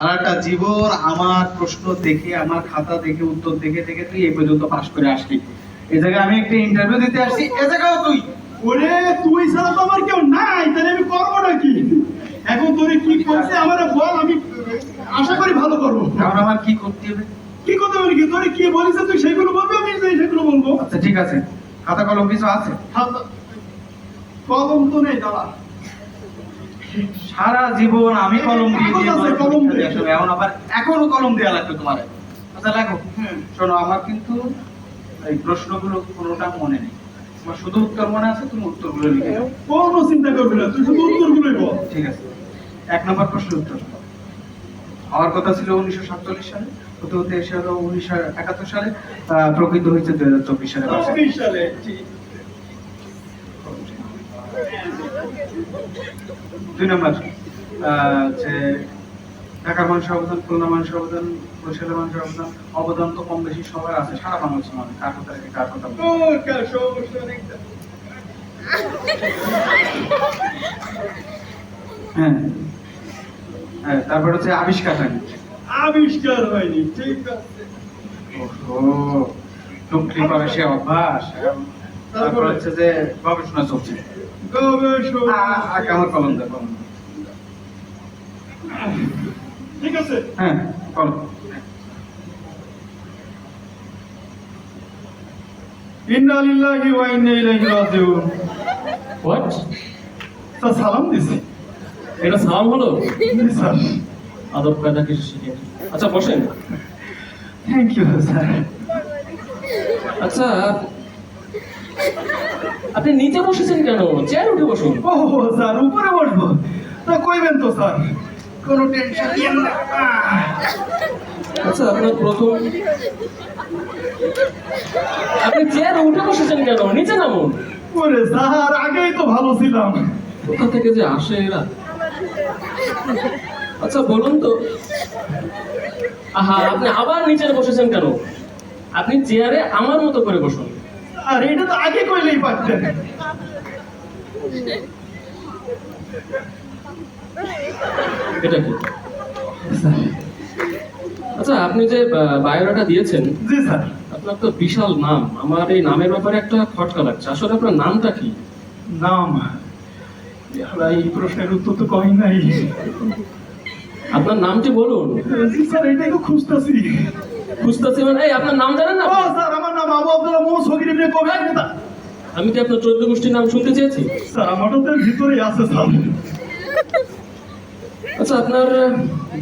সারাটা জীবন আমার প্রশ্ন দেখে আমার খাতা দেখে উত্তর দেখে দেখে তুই এই পর্যন্ত পাশ করে আসলি। এই জায়গায় আমি একটা ইন্টারভিউ দিতে আসছি। এ জায়গাও তুই। ওরে তুই ছাড়া তো আমার কেউ নাই তাহলে আমি করব নাকি? এখন তোরে কি করছে আমার বল আমি আশা করি ভালো করব। কারণ আমার কি করতে হবে? কি কথা বলি কি তোরে কি বলিস তুই সেগুলো বলবি? আমি সেগুলো বলব। আচ্ছা ঠিক আছে। খাতা কলম কিছু আছে? কলম তো নেই দাদা। সারা জীবন আমি কলম দিয়ে কলম দিয়ে। এখন আবার এখনও কলম দেওয়া লাগবে তোমার। আচ্ছা লেখো। হ্যাঁ। শোনো আমার কিন্তু এই প্রশ্নগুলো কোনোটা মনে নেই। তোমার শুধু উত্তর মনে আছে তুমি উত্তরগুলো লিখে কোনো চিন্তা করবি না তুই শুধু উত্তরগুলোই বল। ঠিক আছে। এক নম্বর প্রশ্নের উত্তর হওয়ার কথা ছিল উনিশশো সাতচল্লিশ সালে হতে হতে এসে হলো উনিশশো একাত্তর সালে প্রকৃত হয়েছে দুই হাজার চব্বিশ সালে। চব্বিশ সালে। দুই নম্বর যে ঢাকার মানুষের অবদান খুলনা মানুষের অবদান বরিশালের মানুষের অবদান অবদান তো কম বেশি সবার আছে সারা বাংলাদেশের মানুষ কার কথা রেখে কার কথা। হ্যাঁ হ্যাঁ তারপর হচ্ছে আবিষ্কার হয়নি। আবিষ্কার হয়নি ঠিক আছে। টুকলি করে সে অভ্যাস। তারপর হচ্ছে যে গবেষণা চলছে। গবেষণা আ- কলম দেয় ঠিক আছে? হ্যাঁ কলম। ইন্না লিল্লাহি ওয়া ইন্না ইলাইহি রাজিউন। হোয়াট স্যার সালাম দিছি। এটা সালাম হলো? স্যার। আদব কায়দা কিছু শিখে। আচ্ছা বসেন। থ্যাংক ইউ স্যার আচ্ছা আপনি নিচে বসেছেন কেন? চেয়ার উঠে বসুন। ও স্যার উপরে বসবো। তা কইবেন তো স্যার? কোনো টেনশন নিয়েন না আচ্ছা আপনার প্রথম আপনি চেয়ার উঠে বসেছেন কেন? নিচে নামুন। ওরে স্যার আগেই তো ভালো ছিলাম। কোথা থেকে যে আসে এরা? আচ্ছা বলুন তো। আহা আপনি আবার নিচে বসেছেন কেন? আপনি চেয়ারে আমার মতো করে বসুন। আর এটা তো আগে কইলেই পারতেন। এটা কি? আচ্ছা আপনি যে বায়োডাটা দিয়েছেন জি স্যার। আপনার তো বিশাল নাম। আমার এই নামের ব্যাপারে একটা খটকা লাগছে। আসলে আপনার নামটা কি? নাম? এই প্রশ্নের উত্তর তো কই নাই। আপনার নামটি বলুন। জি স্যার এটাই তো খুঁজতেছি। খুঁজতেছি মানে আপনার নাম জানেন না আমি কি আপনার চোদ্দ গোষ্ঠীর নাম শুনতে চেয়েছি? স্যার আমার তো ভিতরেই আছে স্যার আচ্ছা আপনার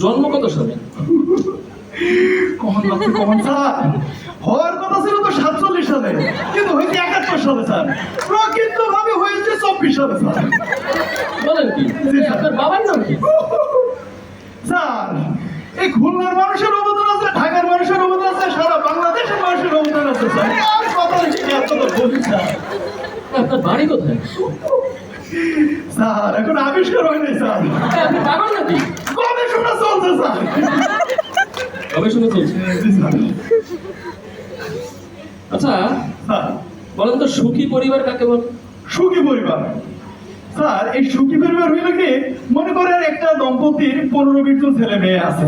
জন্ম কত সালে লাগছে স্যার। হওয়ার কথা ছিল তো সাতচল্লিশ সালে কিন্তু হয়েছে একাত্তর সালে স্যার। প্রকৃত ভাবে হয়েছে চব্বিশ সালে স্যার। বলেন কি? আপনার বাবার নাম কি স্যার এই খুলনার মানুষের অবদান আছে ঢাকার মানুষের অবদান আছে সারা বাংলাদেশের মানুষের অবদান আছে স্যার আর কথা হচ্ছে কি এত তো বলি স্যার আপনার বাড়ি কোথায়? স্যার এখন আবিষ্কার হয় নাই স্যার। আপনি পাগল নাকি? গবেষণা চলছে স্যার। গবেষণা চলছে? আচ্ছা বলেন তো সুখী পরিবার কাকে বলে? সুখী পরিবার। স্যার এই সুখী পরিবার হইলে কি মনে করেন একটা দম্পতির পনেরো বিশ জন ছেলে মেয়ে আছে।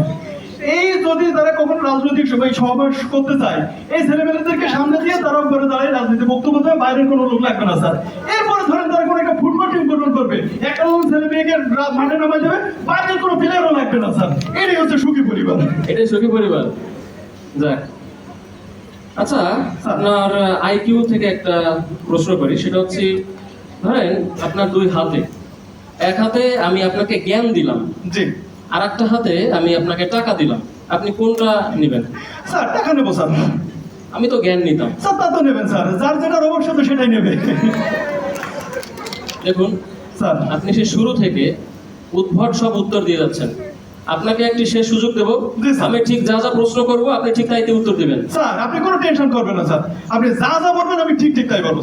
যদি তারা কখনো রাজনৈতিক সবাই সমাবেশ করতে চায় এই ছেলেমেয়েদেরকে সামনে দিয়ে তারা উপরে দাঁড়িয়ে রাজনীতি বক্তব্য দেবে বাইরের কোনো লোক লাগবে না স্যার। এরপরে ধরেন তারা কোনো একটা ফুটবল টিম গঠন করবে একটা ছেলে মেয়েকে মাঠে নামাই দেবে বাইরের কোনো প্লেয়ারও লাগবে না স্যার। এটাই হচ্ছে সুখী পরিবার। এটাই সুখী পরিবার। যাক। আচ্ছা আপনার আইকিউ থেকে একটা প্রশ্ন করি সেটা হচ্ছে ধরেন আপনার দুই হাতে এক হাতে আমি আপনাকে জ্ঞান দিলাম জি। আর একটা হাতে আমি আপনাকে টাকা দিলাম। আপনি কোনটা নেবেন? স্যার টাকা নেব স্যার। আমি তো জ্ঞান নিতাম। স্যার তা তো নেবেন স্যার। যার যেটার অবশ্যই তো সেটাই নেবে। দেখুন স্যার। আপনি সে শুরু থেকে উদ্ভট সব উত্তর দিয়ে যাচ্ছেন। আপনাকে একটি শেষ সুযোগ দেব। আমি ঠিক যা যা প্রশ্ন করব আপনি ঠিক তাইতে উত্তর দিবেন। স্যার আপনি কোনো টেনশন করবেন না স্যার। আপনি যা যা বলবেন আমি ঠিক ঠিক তাই বলব।